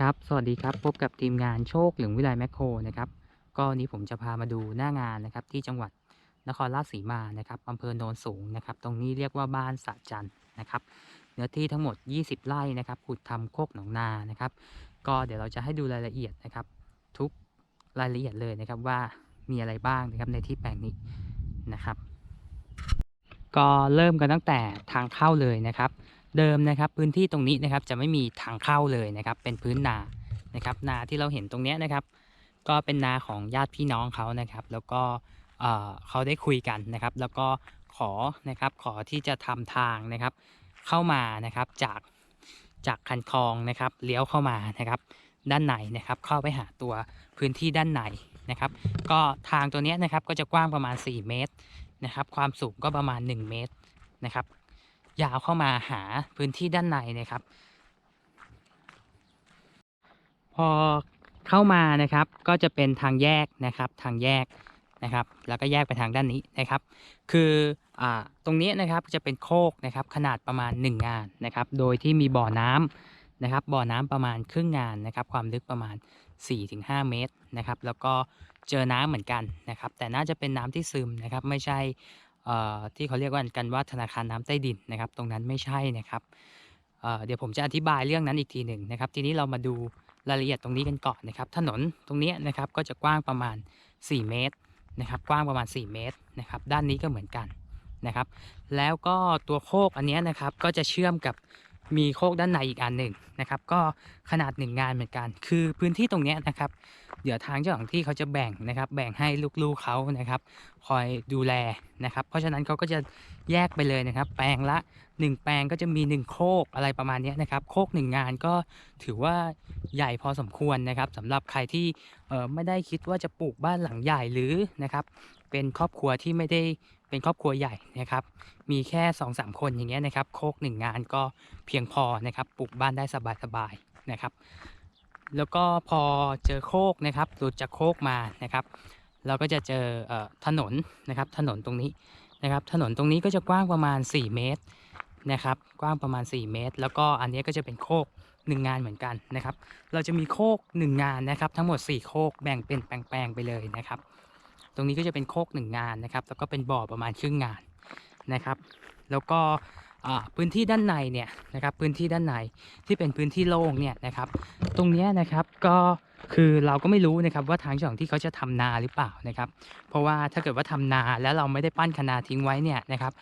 ครับ สวัสดีครับ พบกับทีมงานโชคหลืองวิไลแมคโครนะครับ ก็วันนี้ผมจะพามาดูหน้างานนะครับที่จังหวัดนครราชสีมานะครับอำเภอโนนสูงนะครับ ตรงนี้เรียกว่าบ้านสะจันนะครับ เนื้อที่ทั้งหมด 20 ไร่นะครับขุดทำโคกหนองนานะครับ ก็เดี๋ยวเราจะให้ดูรายละเอียดนะครับ ทุกรายละเอียดเลยนะครับว่ามีอะไรบ้างนะครับในที่แปลงนี้นะครับ ก็เริ่มกันตั้งแต่ทางเข้าเลยนะครับ เดิมนะครับพื้นที่ตรงนี้นะครับจะไม่มีทางเข้าเลยนะครับ เป็นพื้นนานะครับ นาที่เราเห็นตรงนี้นะครับ ก็เป็นนาของญาติพี่น้องเขานะครับ แล้วก็เอ่อเขาได้คุยกันนะครับ แล้วก็ขอนะครับขอที่จะทำทางนะครับ เข้ามานะครับจากจากคันคลองนะครับเลี้ยวเข้ามานะครับ ด้านในนะครับ เข้าไปหาตัวพื้นที่ด้านในนะครับ ก็ทางตัวนี้นะครับก็จะกว้างประมาณ 4 เมตรนะครับ ความสูงก็ประมาณ 1 เมตรนะครับ ยาวเข้ามาหาพื้นที่ด้านในนะครับ พอเข้ามานะครับก็จะเป็นทางแยกนะครับทางแยกนะครับ แล้วก็แยกไปทางด้านนี้นะครับ คืออ่าตรงนี้นะครับจะเป็นโคกนะครับขนาดประมาณ 1 งานนะครับ โดยที่มีบ่อน้ำนะครับ บ่อน้ำประมาณครึ่งงานนะครับ ความลึกประมาณ 4-5 เมตรนะครับ แล้วก็เจอน้ำเหมือนกันนะครับ แต่น่าจะเป็นน้ำที่ซึมนะครับ ไม่ใช่ อ่อที่เขาเรียกว่ากันว่าธนาคารน้ำใต้ดินนะครับ ตรงนั้นไม่ใช่นะครับเเดี๋ยวผมจะอธิบายเรื่องนั้นอีกทีหนึ่งนะครับ ทีนี้เรามาดูรายละเอียดตรงนี้กันก่อนนะครับ ถนนตรงนี้นะครับก็จะกว้างประมาณ 4 เมตรนะครับกว้างประมาณ 4 เมตรนะครับด้านนี้ก็เหมือนกันนะครับ แล้วก็ตัวโคกอันนี้นะครับก็จะเชื่อมกับมีโคกด้านในอีกอันหนึ่งนะครับ ก็ขนาดหนึ่งงานเหมือนกัน คือพื้นที่ตรงนี้นะครับ เดี๋ยวทางเจ้าของที่เขาจะแบ่งนะครับ แบ่งให้ลูกๆเขานะครับ คอยดูแลนะครับ เพราะฉะนั้นเขาก็จะแยกไปเลยนะครับ แปลงละ 1 แปลงก็จะมี 1 โคกอะไรประมาณนี้นะครับ โคก1งานก็ถือว่าใหญ่พอสมควรนะครับสำหรับใครที่เออไม่ได้คิดว่าจะปลูกบ้านหลังใหญ่หรือนะครับ เป็นครอบครัวที่ไม่ได้เป็นครอบครัวใหญ่นะครับ มีแค่2-3คนอย่างเงี้ยนะครับ โคก1งานก็เพียงพอนะครับ ปลูกบ้านได้สบายๆนะครับ แล้วก็พอเจอโคกนะครับหลุดจากโคกมานะครับ เราก็จะเจอเอถนนนะครับถนนตรงนี้นะครับ ถนนตรงนี้ก็จะกว้างประมาณ 4 เมตรนะครับ กว้างประมาณ 4 เมตร แล้วก็อันนี้ก็จะเป็นโคก1 งานเหมือนกันนะครับ เราจะมีโคก 1 งานนะครับ ทั้งหมด 4 โคกแบ่งเป็นแปลงๆไปเลยนะครับ ตรงนี้ก็จะเป็นโคก 1 งานนะครับ แล้วก็เป็นบ่อประมาณครึ่งงานนะครับ แล้วก็ พื้นที่ด้านในเนี่ยนะครับพื้นที่ด้านในที่เป็นพื้นที่โล่งเนี่ยนะครับ ตรงนี้นะครับก็คือเราก็ไม่รู้นะครับว่าทางเจ้าของที่เขาจะทำนาหรือเปล่านะครับ เพราะว่าถ้าเกิดว่าทำนาแล้วเราไม่ได้ปั้นคะนาทิ้งไว้เนี่ยนะครับ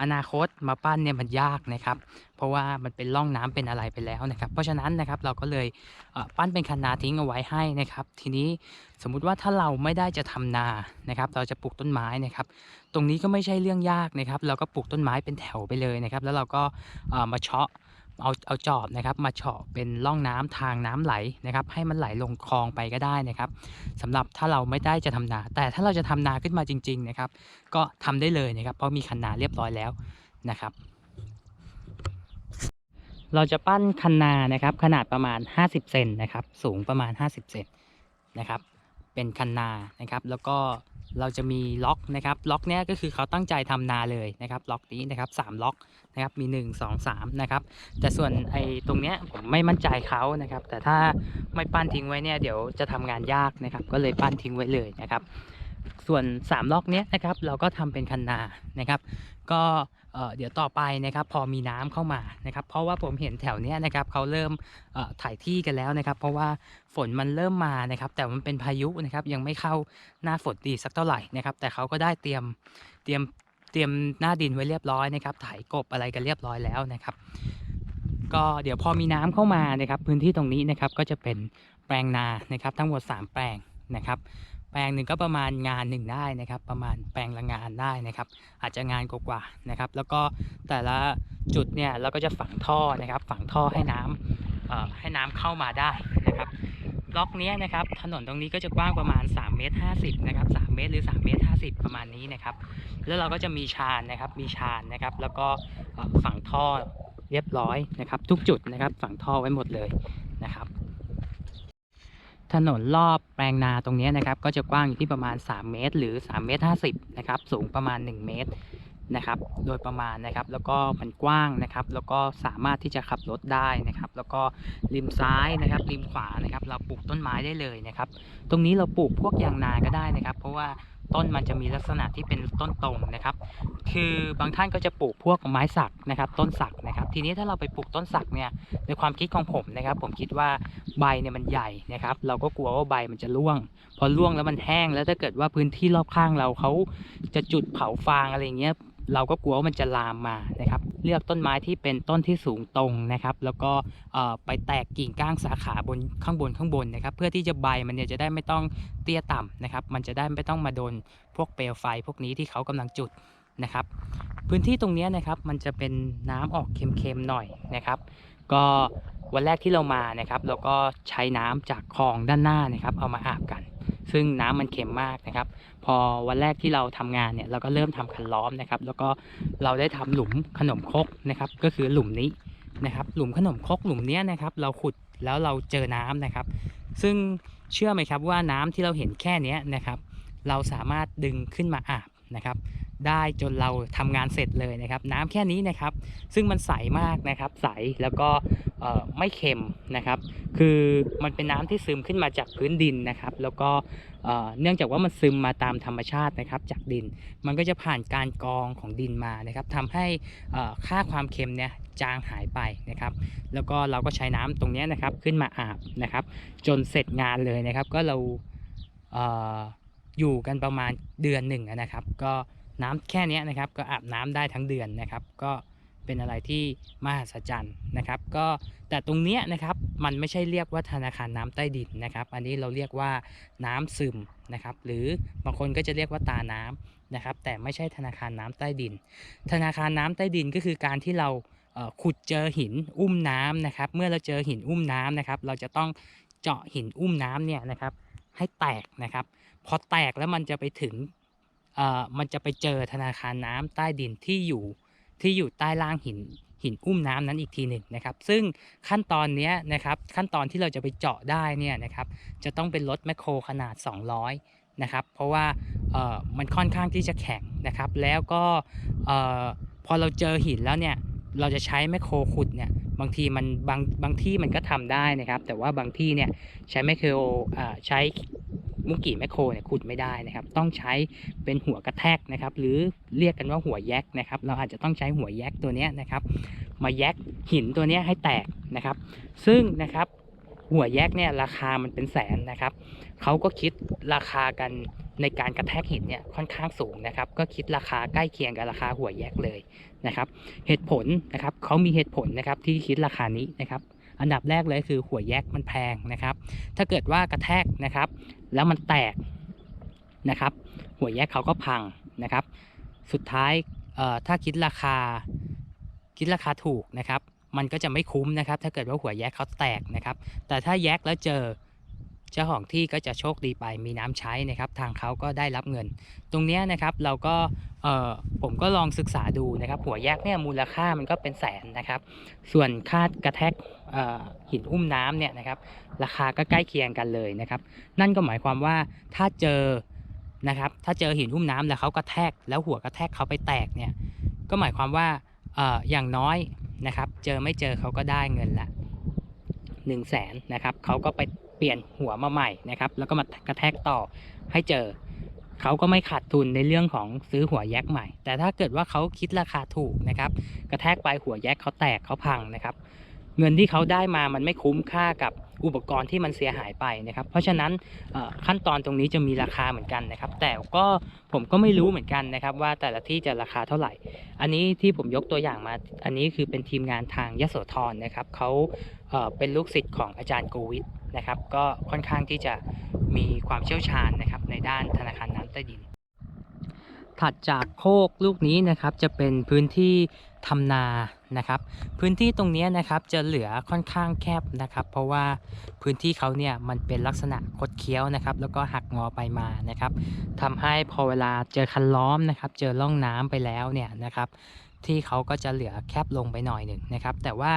อนาคตมาปั้นเนี่ยมันยากนะครับ เพราะว่ามันเป็นร่องน้ำเป็นอะไรไปแล้วนะครับ เพราะฉะนั้นนะครับเราก็เลยปั้นเป็นคันนาทิ้งเอาไว้ให้นะครับ ทีนี้สมมุติว่าถ้าเราไม่ได้จะทำนานะครับ เราจะปลูกต้นไม้นะครับ ตรงนี้ก็ไม่ใช่เรื่องยากนะครับ เราก็ปลูกต้นไม้เป็นแถวไปเลยนะครับ แล้วเราก็มาเชาะ เอาเอาจอบนะครับมาเฉาะเป็นร่องน้ำทางน้ำไหลนะครับ ให้มันไหลลงคลองไปก็ได้นะครับสำหรับถ้าเราไม่ได้จะทำนา แต่ถ้าเราจะทำนาขึ้นมาจริง ๆนะครับ ก็ทำได้เลยนะครับ เพราะมีคันนาเรียบร้อยแล้วนะครับ เราจะปั้นคันนานะครับ ขนาดประมาณ 50เซนนะครับ สูงประมาณ 50เซนนะครับ เป็นคันนานะครับ แล้วก็ เราจะมีล็อกนะครับล็อกเนี้ยก็คือเขาตั้งใจทำนาเลยนะครับล็อกนี้นะครับสามล็อกนะครับมี 1 2 3นะครับแต่ส่วนไอ้ตรงเนี้ยผมไม่มั่นใจเขานะครับ แต่ถ้าไม่ปั้นทิ้งไว้เนี่ยเดี๋ยวจะทำงานยากนะครับ ก็เลยปั้นทิ้งไว้เลยนะครับ ส่วน 3 ล็อกเนี้ยนะครับ เราก็ทำเป็นคันนานะครับ ก็ เเดี๋ยวต่อไปนะครับพอมีน้ำเข้ามานะครับ เพราะว่าผมเห็นแถวเนี้ยนะครับเขาเริ่มถ่ายที่กันแล้วนะครับ เพราะว่าฝนมันเริ่มมานะครับ แต่มันเป็นพายุนะครับ ยังไม่เข้าหน้าฝนดีสักเท่าไหร่นะครับ แต่เขาก็ได้เตรียมเตรียมเตรียมหน้าดินไว้เรียบร้อยนะครับไถกบอะไรกันเรียบร้อยแล้วนะครับ ก็เดี๋ยวพอมีน้ำเข้ามานะครับ พื้นที่ตรงนี้นะครับก็จะเป็นแปลงนานะครับ ทั้งหมด 3 แปลงนะครับ แปลงหนึ่งก็ประมาณงานหนึ่งได้นะครับ ประมาณแปลงละงานได้นะครับ อาจจะงานกว่าๆนะครับ แล้วก็แต่ละจุดเนี่ยเราก็จะฝังท่อนะครับ ฝังท่อให้น้ำเอ่อให้น้ำเข้ามาได้นะครับล็อกนี้นะครับถนนตรงนี้ก็จะกว้างประมาณ3เมตร50นะครับ3เมตรหรือ3เมตร50 ประมาณนี้นะครับ แล้วเราก็จะมีชานนะครับ มีชานนะครับ แล้วก็ฝังท่อเรียบร้อยนะครับ ทุกจุดนะครับ ฝังท่อไว้หมดเลยนะครับ ถนนรอบแปลงนาตรงนี้นะครับ ก็จะกว้างอยู่ที่ประมาณ 3 เมตร หรือ3เมตร50นะครับ สูงประมาณ 1 เมตรนะครับ โดยประมาณนะครับ แล้วก็มันกว้างนะครับ แล้วก็สามารถที่จะขับรถได้นะครับ แล้วก็ริมซ้ายนะครับ ริมขวานะครับ เราปลูกต้นไม้ได้เลยนะครับ ตรงนี้เราปลูกพวกยางนาก็ได้นะครับ เพราะว่า ต้นมันจะมีลักษณะที่เป็นต้นตรงนะครับ คือบางท่านก็จะปลูกพวกไม้สักนะครับ ต้นสักนะครับ ทีนี้ถ้าเราไปปลูกต้นสักเนี่ยในความคิดของผมนะครับ ผมคิดว่าใบเนี่ยมันใหญ่นะครับ เราก็กลัวว่าใบมันจะร่วง พอร่วงแล้วมันแห้งแล้วถ้าเกิดว่าพื้นที่รอบข้างเราเขาจะจุดเผาฟางอะไรเงี้ย เราก็กลัวว่ามันจะลามมานะครับ เลือกต้นไม้ที่เป็นต้นที่สูงตรงนะครับ แล้วก็ไปแตกกิ่งก้านสาขาบนข้างบนข้างบนนะครับ เพื่อที่จะใบมันเนี่ยจะได้ไม่ต้องเตี้ยต่ำนะครับ มันจะได้ไม่ต้องมาโดนพวกเปลวไฟพวกนี้ที่เขากำลังจุดนะครับ พื้นที่ตรงนี้นะครับมันจะเป็นน้ำออกเค็มๆหน่อยนะครับ ก็วันแรกที่เรามานะครับ เราก็ใช้น้ำจากคลองด้านหน้านะครับ เอามาอาบกัน ซึ่งน้ำมันเค็มมากนะครับ พอวันแรกที่เราทำงานเนี่ยเราก็เริ่มทำคันล้อมนะครับ แล้วก็เราได้ทำหลุมขนมครกนะครับ ก็คือหลุมนี้นะครับ หลุมขนมครกหลุมเนี้ยนะครับ เราขุดแล้วเราเจอน้ำนะครับ ซึ่งเชื่อไหมครับว่าน้ำที่เราเห็นแค่เนี้ยนะครับ เราสามารถดึงขึ้นมาอาบนะครับ ได้จนเราทำงานเสร็จเลยนะครับ น้ำแค่นี้นะครับ ซึ่งมันใสมากนะครับ ใสแล้วก็ไม่เค็มนะครับ คือมันเป็นน้ำที่ซึมขึ้นมาจากพื้นดินนะครับ แล้วก็เนื่องจากว่ามันซึมมาตามธรรมชาตินะครับ จากดิน มันก็จะผ่านการกรองของดินมานะครับทำให้ค่าความเค็มเนี่ยจางหายไปนะครับ แล้วก็เราก็ใช้น้ำตรงนี้นะครับขึ้นมาอาบนะครับ จนเสร็จงานเลยนะครับ ก็เราอยู่กันประมาณเดือนหนึ่งนะครับ ก็ น้ำแค่เนี้ยนะครับ ก็อาบน้ำได้ทั้งเดือนนะครับ ก็เป็นอะไรที่มหัศจรรย์นะครับ ก็แต่ตรงเนี้ยนะครับมันไม่ใช่เรียกว่าธนาคารน้ำใต้ดินนะครับ อันนี้เราเรียกว่าน้ำซึมนะครับ หรือบางคนก็จะเรียกว่าตาน้ำนะครับ แต่ไม่ใช่ธนาคารน้ำใต้ดิน ธนาคารน้ำใต้ดินก็คือการที่เราขุดเจอหินอุ้มน้ำนะครับ เมื่อเราเจอหินอุ้มน้ำนะครับ เราจะต้องเจาะหินอุ้มน้ำเนี่ยนะครับ ให้แตกนะครับ พอแตกแล้วมันจะไปถึง มันจะไปเจอธนาคารน้ำใต้ดินที่อยู่ที่อยู่ใต้ล่างหินหินอุ้มน้ำนั้นอีกทีหนึ่งนะครับ ซึ่งขั้นตอนนี้นะครับขั้นตอนที่เราจะไปเจาะได้เนี่ยนะครับจะต้องเป็นรถแมคโครขนาด 200นะครับเพราะว่าเอ่อมันค่อนข้างที่จะแข็งนะครับ แล้วก็เอ่อพอเราเจอหินแล้วเนี่ยเราจะใช้แมคโครขุดเนี่ยบางทีมันบางบางที่มันก็ทำได้นะครับ แต่ว่าบางที่เนี่ยใช้แมคโครอ่าใช้ มุกิแมคโครเนี่ยขุดไม่ได้นะครับ ต้องใช้เป็นหัวกระแทกนะครับ หรือเรียกกันว่าหัวแยกนะครับ เราอาจจะต้องใช้หัวแยกตัวนี้นะครับ มาแยกหินตัวนี้ให้แตกนะครับ ซึ่งนะครับหัวแยกเนี่ยราคามันเป็นแสนนะครับเขาก็คิดราคากันในการกระแทกหินเนี่ยค่อนข้างสูงนะครับ ก็คิดราคาใกล้เคียงกับราคาหัวแยกเลยนะครับ เหตุผลนะครับเขามีเหตุผลนะครับที่คิดราคานี้นะครับ อันดับแรกเลยคือหัวแยกมันแพงนะครับ ถ้าเกิดว่ากระแทกนะครับ แล้วมันแตกนะครับ หัวแยกเขาก็พังนะครับ สุดท้ายถ้าคิดราคาคิดราคาถูกนะครับ มันก็จะไม่คุ้มนะครับ ถ้าเกิดว่าหัวแยกเขาแตกนะครับ แต่ถ้าแยกแล้วเจอ เจ้าของที่ก็จะโชคดีไปมีน้ำใช้นะครับทางเขาก็ได้รับเงิน ตรงนี้นะครับเราก็ผมก็ลองศึกษาดูนะครับ หัวแยกเนี่ยมูลค่ามันก็เป็นแสนนะครับ ส่วนค่ากระแทกหินอุ้มน้ำเนี่ยนะครับ ราคาก็ใกล้เคียงกันเลยนะครับ นั่นก็หมายความว่าถ้าเจอนะครับถ้าเจอหินหุ้มน้ำแล้วเขากระแทกแล้วหัวกระแทกเขาไปแตกเนี่ยก็หมายความว่าอออย่างน้อยนะครับ เจอไม่เจอเขาก็ได้เงินละ1นึ่งแสนนะครับเขาก็ไป เปลี่ยนหัวมาใหม่นะครับ แล้วก็มากระแทกต่อให้เจอ เขาก็ไม่ขาดทุนในเรื่องของซื้อหัวแยกใหม่ แต่ถ้าเกิดว่าเขาคิดราคาถูกนะครับ กระแทกไปหัวแยกเขาแตกเขาพังนะครับ เงินที่เขาได้มามันไม่คุ้มค่ากับอุปกรณ์ที่มันเสียหายไปนะครับ เพราะฉะนั้นขั้นตอนตรงนี้จะมีราคาเหมือนกันนะครับ แต่ก็ผมก็ไม่รู้เหมือนกันนะครับ ว่าแต่ละที่จะราคาเท่าไหร่ อันนี้ที่ผมยกตัวอย่างมา อันนี้คือเป็นทีมงานทางยโสธรนะครับเขาเเป็นลูกศิษย์ของอาจารย์โกวิท นะครับ ก็ค่อนข้างที่จะมีความเชี่ยวชาญนะครับในด้านธนาคารน้ำใต้ดิน ถัดจากโคกลูกนี้นะครับจะเป็นพื้นที่ทำนานะครับ พื้นที่ตรงนี้นะครับจะเหลือค่อนข้างแคบนะครับ เพราะว่าพื้นที่เขาเนี่ยมันเป็นลักษณะคดเคี้ยวนะครับ แล้วก็หักงอไปมานะครับทำให้พอเวลาเจอคันล้อมนะครับ เจอร่องน้ำไปแล้วเนี่ยนะครับที่เขาก็จะเหลือแคบลงไปหน่อยหนึ่งนะครับ แต่ว่า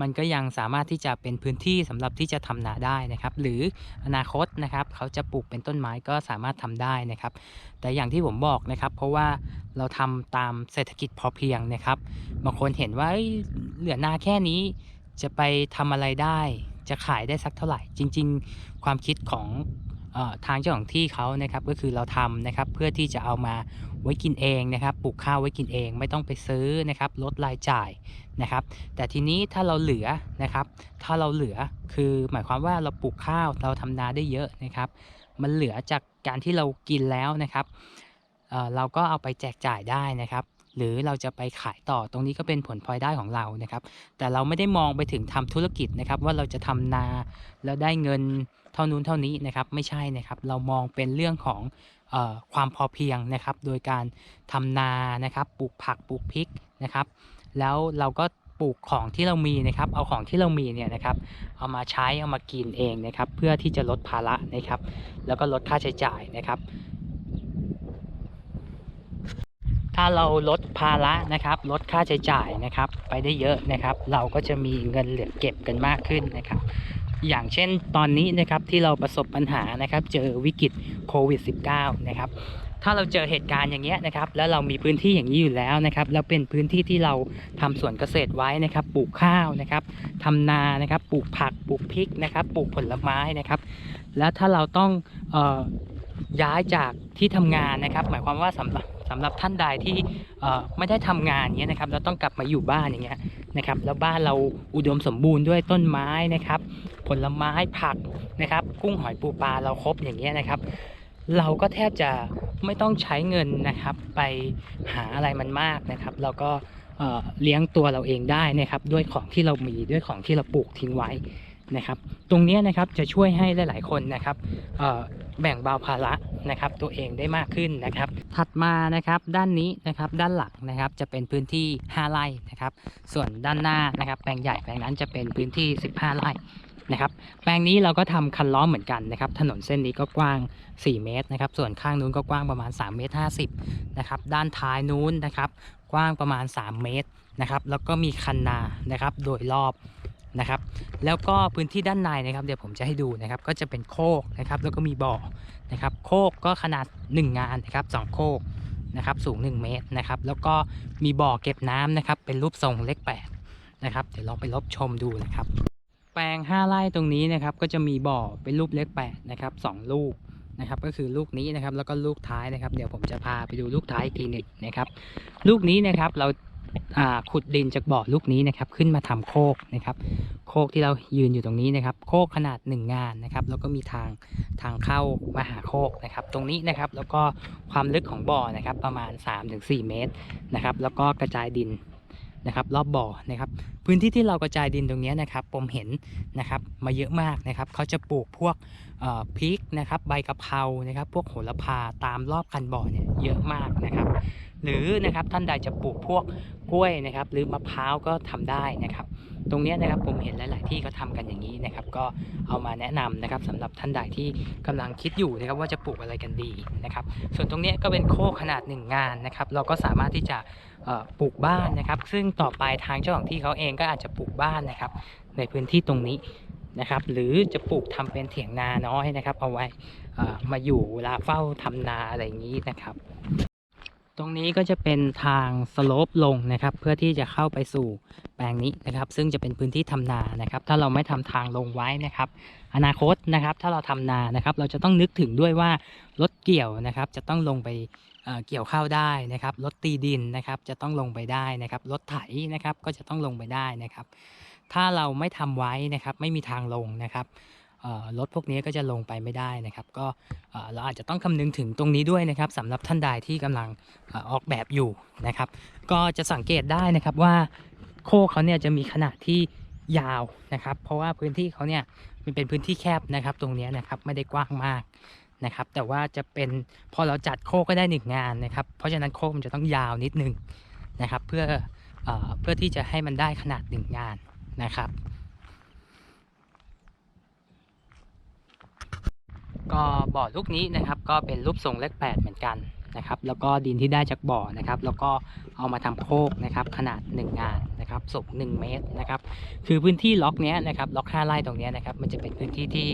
มันก็ยังสามารถที่จะเป็นพื้นที่สำหรับที่จะทำนาได้นะครับ หรืออนาคตนะครับเขาจะปลูกเป็นต้นไม้ก็สามารถทำได้นะครับ แต่อย่างที่ผมบอกนะครับ เพราะว่าเราทำตามเศรษฐกิจพอเพียงนะครับบางคนเห็นว่าเหลือนาแค่นี้จะไปทำอะไรได้ จะขายได้สักเท่าไหร่ จริง ๆ ความคิดของ ทางเจ้าของที่เขานะครับก็คือเราทำนะครับเพื่อที่จะเอามาไว้กินเองนะครับปลูกข้าวไว้กินเอง ไม่ต้องไปซื้อนะครับลดรายจ่ายนะครับ แต่ทีนี้ถ้าเราเหลือนะครับถ้าเราเหลือคือหมายความว่าเราปลูกข้าวเราทำนาได้เยอะนะครับ มันเหลือจากการที่เรากินแล้วนะครับเเราก็เอาไปแจกจ่ายได้นะครับหรือเราจะไปขายต่อตรงนี้ก็เป็นผลพลอยได้ของเรานะครับ แต่เราไม่ได้มองไปถึงทำธุรกิจนะครับ ว่าเราจะทำนาแล้วได้เงิน เท่านู้นเท่านี้นะครับไม่ใช่นะครับ เรามองเป็นเรื่องของออความพอเพียงนะครับ โดยการทำนานะครับปลูกผักปลูกพริกนะครับ แล้วเราก็ปลูกของที่เรามีนะครับ เอาของที่เรามีเนี่ยนะครับเอามาใช้เอามากินเองนะครับ เพื่อที่จะลดภาระนะครับ แล้วก็ลดค่าใช้จ่ายนะครับ ถ้าเราลดภาระนะครับ ลดค่าใช้จ่ายนะครับ ไปได้เยอะนะครับ เราก็จะมีเงินเหลือเก็บกันมากขึ้นนะครับ อย่างเช่นตอนนี้นะครับที่เราประสบปัญหานะครับ เจอวิกฤตโควิด -19 นะครับถ้าเราเจอเหตุการณ์อย่างเงี้ยนะครับ แล้วเรามีพื้นที่อย่างนี้อยู่แล้วนะครับ แล้วเป็นพื้นที่ที่เราทำสวนเกษตรไว้นะครับ ปลูกข้าวนะครับทำนานะครับ ปลูกผัก ปลูกพริกนะครับ ปลูกผลไม้นะครับ แล้วถ้าเราต้องเออ ย้ายจากที่ทำงานนะครับ หมายความว่าสำหรับสำหรับท่านใดที่ไม่ได้ทำงานเนี้ยนะครับแล้วต้องกลับมาอยู่บ้านอย่างเงี้ยนะครับ แล้วบ้านเราอุดมสมบูรณ์ด้วยต้นไม้นะครับ ผลไม้ผักนะครับ กุ้งหอยปูปลาเราครบอย่างเงี้ยนะครับ เราก็แทบจะไม่ต้องใช้เงินนะครับ ไปหาอะไรมันมากนะครับ เราก็เลี้ยงตัวเราเองได้นะครับ ด้วยของที่เรามีด้วยของที่เราปลูกทิ้งไว้ นะครับ ตรงนี้นะครับจะช่วยให้หลาย ๆ คนนะครับแบ่งเบาภาระนะครับ ตัวเองได้มากขึ้นนะครับ ถัดมานะครับด้านนี้นะครับด้านหลังนะครับจะเป็นพื้นที่ 5 ไร่นะครับ ส่วนด้านหน้านะครับ แปลงใหญ่แปลงนั้นจะเป็นพื้นที่ 15 ไร่นะครับ แปลงนี้เราก็ทำคันล้อมเหมือนกันนะครับ ถนนเส้นนี้ก็กว้าง 4 เมตรนะครับ ส่วนข้างนู้นก็กว้างประมาณ 3 เมตร 50 นะครับ ด้านท้ายนู้นนะครับ กว้างประมาณ 3 เมตรนะครับ แล้วก็มีคันนานะครับ โดยรอบ นะครับ แล้วก็พื้นที่ด้านในนะครับเดี๋ยวผมจะให้ดูนะครับ ก็จะเป็นโคกนะครับ แล้วก็มีบ่อนะครับ โคกก็ขนาด 1 งานนะครับสองโคกนะครับสูง 1 เมตรนะครับ แล้วก็มีบ่อเก็บน้ำนะครับ เป็นรูปทรงเลข8นะครับเดี๋ยวลองไปลบชมดูนะครับ แปลง 5 ไร่ตรงนี้นะครับก็จะมีบ่อเป็นรูปเลข8นะครับสองลูกนะครับก็คือลูกนี้นะครับแล้วก็ลูกท้ายนะครับ เดี๋ยวผมจะพาไปดูลูกท้ายอีกทีหนึ่งนะครับ ลูกนี้นะครับเรา ขุดดินจากบ่อลูกนี้นะครับขึ้นมาทำโคกนะครับโคกที่เรายืนอยู่ตรงนี้นะครับโคกขนาด 1 งานนะครับแล้วก็มีทางทางเข้ามาหาโคกนะครับตรงนี้นะครับแล้วก็ความลึกของบ่อนะครับประมาณ 3-4 เมตรนะครับแล้วก็กระจายดินนะครับรอบบ่อนะครับพื้นที่ที่เรากระจายดินตรงนี้นะครับผมเห็นนะครับมาเยอะมากนะครับเขาจะปลูกพวกพริกนะครับใบกะเพรานะครับพวกโหระพาตามรอบคันบ่อเนี่ยเยอะมากนะครับ หรือนะครับท่านใดจะปลูกพวกกล้วยนะครับ หรือมะพร้าวก็ทำได้นะครับ ตรงนี้นะครับผมเห็นหลาย ๆ ที่เขาทำกันอย่างนี้นะครับ ก็เอามาแนะนำนะครับสำหรับท่านใดที่กำลังคิดอยู่นะครับว่าจะปลูกอะไรกันดีนะครับ ส่วนตรงนี้ก็เป็นโคกขนาดหนึ่งงานนะครับ เราก็สามารถที่จะปลูกบ้านนะครับ ซึ่งต่อไปทางเจ้าของที่เขาเองก็อาจจะปลูกบ้านนะครับ ในพื้นที่ตรงนี้นะครับ หรือจะปลูกทำเป็นเถียงนาน้อยนะครับ เอาไว้มาอยู่เวลาเฝ้าทำนาอะไรอย่างนี้นะครับ ตรงนี้ก็จะเป็นทางสโลปลงนะครับ เพื่อที่จะเข้าไปสู่แปลงนี้นะครับ ซึ่งจะเป็นพื้นที่ทำนานะครับ ถ้าเราไม่ทำทางลงไว้นะครับ อนาคตนะครับ ถ้าเราทำนานะครับ เราจะต้องนึกถึงด้วยว่ารถเกี่ยวนะครับ จะต้องลงไปเกี่ยวข้าวได้นะครับรถตีดินนะครับ จะต้องลงไปได้นะครับรถไถนะครับก็จะต้องลงไปได้นะครับ ถ้าเราไม่ทำไว้นะครับ ไม่มีทางลงนะครับ รถพวกนี้ก็จะลงไปไม่ได้นะครับ ก็เราอาจจะต้องคำนึงถึงตรงนี้ด้วยนะครับสำหรับท่านใดที่กำลังออกแบบอยู่นะครับ ก็จะสังเกตได้นะครับว่าโคกเขาเนี่ยจะมีขนาดที่ยาวนะครับ เพราะว่าพื้นที่เขาเนี่ยมันเป็นพื้นที่แคบนะครับ ตรงนี้นะครับไม่ได้กว้างมากนะครับ แต่ว่าจะเป็นพอเราจัดโคกก็ได้หนึ่งงานนะครับ เพราะฉะนั้นโคกมันจะต้องยาวนิดนึงนะครับ เพื่อเอ่อเพื่อที่จะให้มันได้ขนาดหนึ่งงานนะครับ ก็บ่อลูกนี้นะครับก็เป็นรูปทรงเลข8เหมือนกันนะครับ แล้วก็ดินที่ได้จากบ่อนะครับ แล้วก็เอามาทำโคกนะครับขนาด 1 งานนะครับสูง1 เมตรนะครับ คือพื้นที่ล็อกเนี้ยนะครับล็อก5ไร่ตรงเนี้ยนะครับมันจะเป็นพื้นที่ที่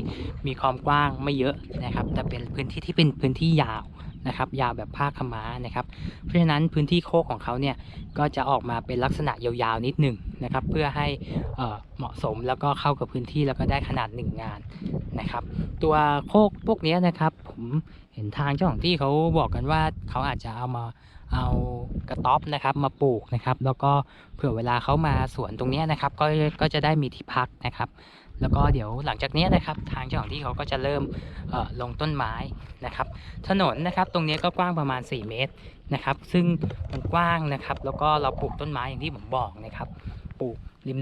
มีความกว้างไม่เยอะนะครับ แต่เป็นพื้นที่ที่เป็นพื้นที่ยาว นะครับยาวแบบผ้าขม้านะครับ เพราะฉะนั้นพื้นที่โคกของเขาเนี่ยก็จะออกมาเป็นลักษณะยาวๆนิดหนึ่งนะครับ เพื่อให้เเหมาะสมแล้วก็เข้ากับพื้นที่แล้วก็ได้ขนาด1งานนะครับ ตัวโคกพวกนี้นะครับผมเห็นทางเจ้าของที่เขาบอกกันว่าเขาอาจจะเอามาเอากระต๊อบนะครับมาปลูกนะครับ แล้วก็เผื่อเวลาเขามาสวนตรงนี้นะครับ ก็ก็จะได้มีที่พักนะครับ แล้วก็เดี๋ยวหลังจากนี้นะครับ ทางเจ้าของที่เขาก็จะเริ่มลงต้นไม้นะครับ ถนนนะครับตรงนี้ก็กว้างประมาณ 4 เมตรนะครับ ซึ่งมันกว้างนะครับ แล้วก็เราปลูกต้นไม้อย่างที่ผมบอกนะครับ ปลูก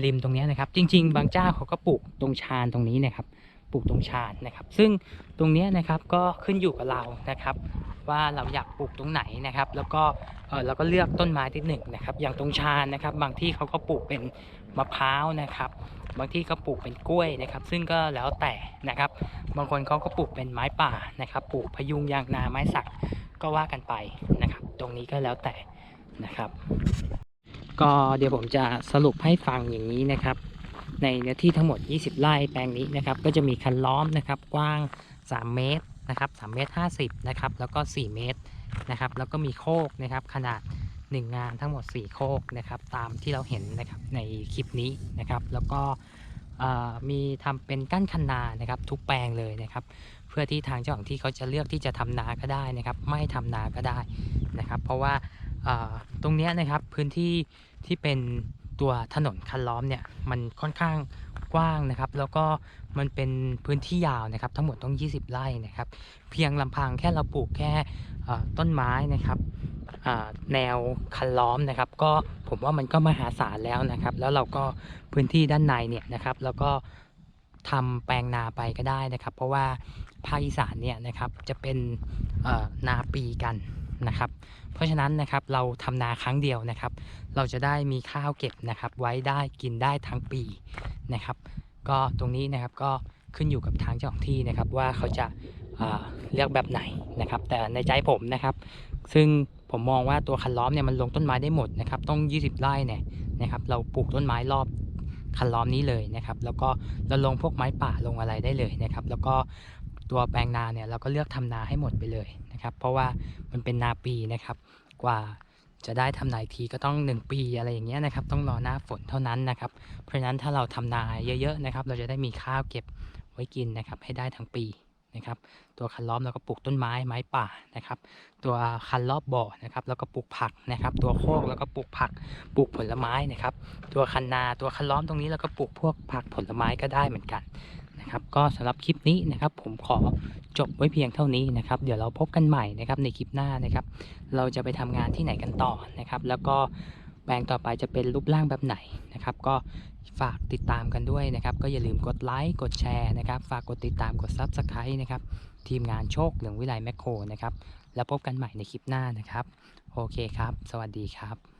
ริมๆตรงนี้นะครับ จริง ๆ บางเจ้าเขาก็ปลูกตรงชานตรงนี้นะครับ ปลูกตรงชานนะครับ ซึ่งตรงนี้นะครับก็ขึ้นอยู่กับเรานะครับ ว่าเราอยากปลูกตรงไหนนะครับ แล้วก็เออเราก็เลือกต้นไม้ที่หนึ่งนะครับ อย่างตรงชานนะครับ บางที่เขาก็ปลูกเป็นมะพร้าวนะครับ บางที่ก็ปลูกเป็นกล้วยนะครับ ซึ่งก็แล้วแต่นะครับ บางคนเขาก็ปลูกเป็นไม้ป่านะครับ ปลูกพยุงยางนาไม้สักก็ว่ากันไปนะครับ ตรงนี้ก็แล้วแต่นะครับ ก็เดี๋ยวผมจะสรุปให้ฟังอย่างนี้นะครับ ในเนื้อที่ทั้งหมด 20 ไร่แปลงนี้นะครับ ก็จะมีคันล้อมนะครับกว้าง 3 เมตรนะครับ3เมตร50นะครับแล้วก็ 4 เมตรนะครับ แล้วก็มีโคกนะครับขนาด 1 งานทั้งหมด 4 โคกนะครับตามที่เราเห็นนะครับในคลิปนี้นะครับ แล้วก็มีทำเป็นกั้นคันนานะครับทุกแปลงเลยนะครับ เพื่อที่ทางเจ้าของที่เขาจะเลือกที่จะทำนาก็ได้นะครับ ไม่ทำนาก็ได้นะครับ เพราะว่าตรงนี้นะครับพื้นที่ที่เป็นตัวถนนคันล้อมเนี่ยมันค่อนข้างกว้างนะครับ แล้วก็มันเป็นพื้นที่ยาวนะครับ ทั้งหมดต้อง 20 ไร่นะครับ เพียงลำพังแค่เราปลูกแค่ต้นไม้นะครับ แนวคันล้อมนะครับ ก็ผมว่ามันก็มหาศาลแล้วนะครับ แล้วเราก็พื้นที่ด้านในเนี่ยนะครับ แล้วก็ทำแปลงนาไปก็ได้นะครับ เพราะว่าภาคอีสานเนี่ยนะครับจะเป็นนาปีกันนะครับ เพราะฉะนั้นนะครับเราทำนาครั้งเดียวนะครับ เราจะได้มีข้าวเก็บนะครับ ไว้ได้กินได้ทั้งปีนะครับ ก็ตรงนี้นะครับก็ขึ้นอยู่กับทางเจ้าของที่นะครับว่าเขาจะอ่าเลือกแบบไหนนะครับ แต่ในใจผมนะครับ ซึ่ง ผมมองว่าตัวคันล้อมเนี่ยมันลงต้นไม้ได้หมดนะครับต้อง 20 ไร่เนี่ยนะครับ เราปลูกต้นไม้รอบคันล้อมนี้เลยนะครับ แล้วก็เราลงพวกไม้ป่าลงอะไรได้เลยนะครับ แล้วก็ตัวแปลงนาเนี่ยเราก็เลือกทำนาให้หมดไปเลยนะครับ เพราะว่ามันเป็นนาปีนะครับ กว่าจะได้ทำนาอีกทีก็ต้อง 1 ปีอะไรอย่างเงี้ยนะครับ ต้องรอหน้าฝนเท่านั้นนะครับ เพราะฉะนั้นถ้าเราทำนาเยอะๆนะครับ เราจะได้มีข้าวเก็บไว้กินนะครับ ให้ได้ทั้งปี นะครับ ตัวคันล้อมเราก็ปลูกต้นไม้ไม้ป่านะครับ ตัวคันรอบบ่อนะครับแล้วก็ปลูกผักนะครับ ตัวโคกแล้วก็ปลูกผักปลูกผลไม้นะครับ ตัวคันนาตัวคันล้อมตรงนี้แล้วก็ปลูกพวกผักผลไม้ก็ได้เหมือนกันนะครับ ก็สำหรับคลิปนี้นะครับ ผมขอจบไว้เพียงเท่านี้นะครับ เดี๋ยวเราพบกันใหม่นะครับในคลิปหน้านะครับ เราจะไปทำงานที่ไหนกันต่อนะครับ แล้วก็แปลงต่อไปจะเป็นรูปร่างแบบไหนนะครับ ก็ ฝากติดตามกันด้วยนะครับ ก็อย่าลืมกดไลค์กดแชร์นะครับ ฝากกดติดตามกด Subscribe นะครับ ทีมงานโชคเหลืองวิไลแมคโครนะครับ แล้วพบกันใหม่ในคลิปหน้านะครับ โอเคครับ สวัสดีครับ